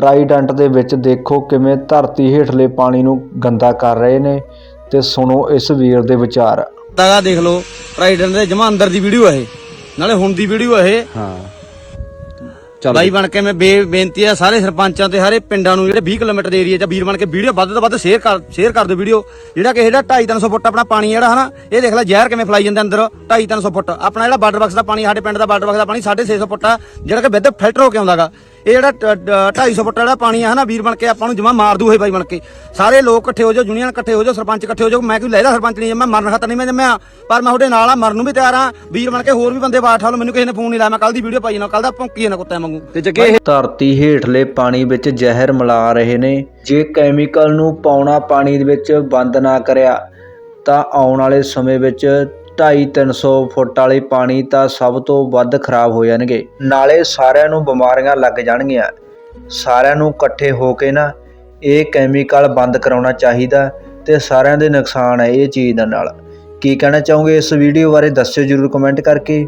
Trident ਦੇ ਵਿੱਚ ਦੇਖੋ ਕਿਵੇਂ ਧਰਤੀ ਹੇਠਲੇ ਪਾਣੀ ਨੂੰ ਗੰਦਾ ਕਰ ਰਹੇ ਨੇ ਤੇ ਸੁਣੋ ਇਸ ਵੀਰ ਦੇ ਵਿਚਾਰ। ਤਾਗਾ ਦੇਖ ਲਓ ਰਾਈਡਰ ਦੇ ਜਮਾ ਅੰਦਰ ਦੀ ਵੀਡੀਓ ਇਹ। ਨਾਲੇ ਹੁਣ ਦੀ ਵੀਡੀਓ ਇਹ। ਹਾਂ। ਬਾਈ ਬਣ ਕੇ ਮੈਂ ਬੇ- ਬੇਨਤੀ ਆ ਸਾਰੇ ਸਰਪੰਚਾਂ ਤੇ ਸਾਰੇ ਪਿੰਡਾਂ ਨੂੰ ਜਿਹੜੇ 20 ਕਿਲੋਮੀਟਰ ਦੇ ਏਰੀਆ 'ਚ ਵੀਰ ਬਣ ਕੇ ਵੀਡੀਓ ਵੱਧ ਤੋਂ ਵੱਧ ਸ਼ੇਅਰ ਕਰ ਸ਼ੇਅਰ ਕਰ ਦਿਓ ਵੀਡੀਓ। ਜਿਹੜਾ ਕਿ ਇਹਦਾ 2.5 300 ਫੁੱਟ ਆਪਣਾ ਪਾਣੀ ਜਿਹੜਾ ਹਨਾ? ਇਹ ਦੇਖ ਲੈ ਜ਼ਹਿਰ ਕਿਵੇਂ ਫਲਾਈ ਜਾਂਦਾ ਅੰਦਰ। 2.5 300 ਫੁੱਟ। ਆਪਣਾ ਜਿਹੜਾ ਬਾਰਡਰ ਬਾਕਸ ਦਾ ਪਾਣੀ ਸਾਡੇ ਪਿੰਡ ਦਾ ਬਾਰਡਰ ਬਾਕਸ ਦਾ ਪਾਣੀ 650 ਫੁੱਟ ਆ ਜਿਹੜਾ ਕਿ ਵਿਦ ਫਿਲਟਰ ਹੋ ਕੇ ਆਉਂਦਾਗਾ। ਇਹ ਜਿਹੜਾ 250 ਫੁੱਟ ਜਿਹੜਾ ਪਾਣੀ ਆ ਹਨਾ ਵੀਰ ਬਣ ਕੇ ਆਪਾਂ ਨੂੰ ਜਮਾ ਮਾਰ ਦੂ ਇਹ ਬਾਈ ਬਣ ਕੇ। ਸਾਰੇ ਲੋਕ ਇਕੱਠੇ ਹੋ ਜਾਓ ਯੂਨੀਅਨ ਇਕੱਠੇ ਹੋ ਜਾਓ, ਸਰਪੰਚ ਇਕੱਠੇ ਹੋ ਜਾਓ, ਮੈਂ ਕੋਈ ਲੈਦਾ ਸਰਪੰਚ ਨਹੀਂ, ਮੈਂ ਮਰਨ ਖਾਤਰ ਨਹੀਂ ਮੈਂ ਜੰਮਿਆ। ਪਰ ਮੈਂ ਤੁਹਾਡੇ ਨਾਲ ਆ, ਮਰਨ ਨੂੰ ਵੀ ਤਿਆਰ ਆ। ਵੀਰ ਬਣ ਕੇ ਹੋਰ ਵੀ ਬੰਦੇ ਬਾਠ ਹਾਲ ਮੈਨੂੰ ਕਿਸੇ ਨੇ ਫੋਨ ਨਹੀਂ ਲਾਇਆ, ਮੈਂ ਕੱਲ ਦੀ ਵੀਡੀਓ ਪਾਈ ਨਾ ਕੱਲ ਦਾ ਭੌਂਕੀ ਨਾ ਕੁੱਤਿਆਂ ਵਾਂਗੂ। ਤੇ ਜੱਗੇ ਧਰਤੀ ਹੇਠਲੇ ਪਾਣੀ ਵਿੱਚ ਜ਼ਹਿਰ ਮਿਲਾ ਰਹੇ ਨੇ। ਜੇ ਕੈਮੀਕਲ ਨੂੰ ਪਾਉਣਾ ਪਾਣੀ ਦੇ ਵਿੱਚ ਬੰਦ ਨਾ ਕਰਿਆ, ਤਾਂ ਆਉਣ ਵਾਲੇ ਸਮੇਂ ਵਿੱਚ 2.5-300 ਫੁੱਟ ਵਾਲੇ ਪਾਣੀ ਤਾਂ ਸਭ ਤੋਂ ਵੱਧ ਖਰਾਬ ਹੋ ਜਾਣਗੇ। ਨਾਲੇ ਸਾਰਿਆਂ ਨੂੰ ਬਿਮਾਰੀਆਂ ਲੱਗ ਜਾਣਗੀਆਂ। ਸਾਰਿਆਂ ਨੂੰ ਇਕੱਠੇ ਹੋ ਕੇ ਨਾ ਇਹ ਕੈਮੀਕਲ ਬੰਦ ਕਰਾਉਣਾ ਚਾਹੀਦਾ ਤੇ ਸਾਰਿਆਂ ਦੇ ਨੁਕਸਾਨ ਹੈ ਇਹ ਚੀਜ਼ ਦੇ ਨਾਲ। ਕੀ ਕਹਿਣਾ ਚਾਹੋਗੇ ਇਸ ਵੀਡੀਓ ਬਾਰੇ ਦੱਸਿਓ ਜਰੂਰ ਕਮੈਂਟ ਕਰਕੇ।